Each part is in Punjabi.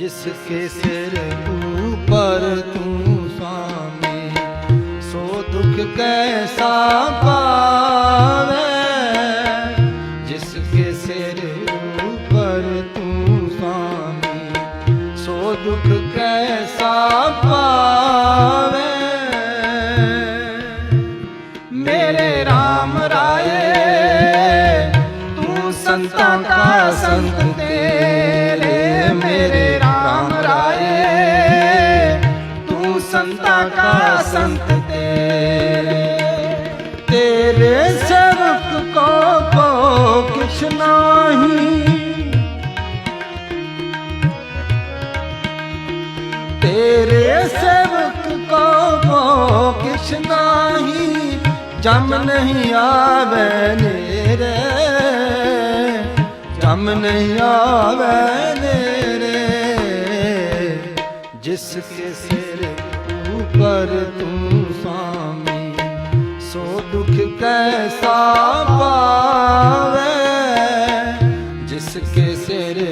ਜਿਸ ਕੇ ਸਿਰ ਉਪਰ ਤੂੰ ਸਾਮੀ ਸੋ ਦੁਖ ਕੈਸਾ ਪਾਵੇ ਜਿਸ ਕੇ ਸਿਰ ਉਪਰ ਤੂੰ ਸਾਮੀ ਸੋ ਦੁਖ ਕੈਸਾ ਪਾਵੇ ਮੇਰੇ RAM ਰਾਏ ਤੂੰ ਸੰਤਾਂ ਦਾ ਸੰਤ ਤੇਰੇ ਮੇਰੇ ਕਾ ਸੰਤ ਤੇਰੇ। ਤੇਰੇ ਸੇਵਕ ਕੋ ਕੋ ਕਿਛ ਨਾਹੀ। ਤੇਰੇ ਸੇਵਕ ਕੋ ਕੋ ਕਿਛ ਜਮ ਨਹੀਂ ਆਵੇ ਜਮ ਨਹੀਂ ਆਵੇ ਜਿਸ ਪਰ ਤੂੰ ਸਾਮੀ ਸੋ ਦੁਖ ਕੈਸਾ ਪਾਵੇ ਜਿਸ ਕੇ ਸਿਰ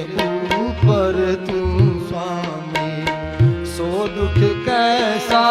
ਉਪਰ ਤੂੰ ਸਾਮੀ ਸੋ ਦੁਖ ਕੈਸਾ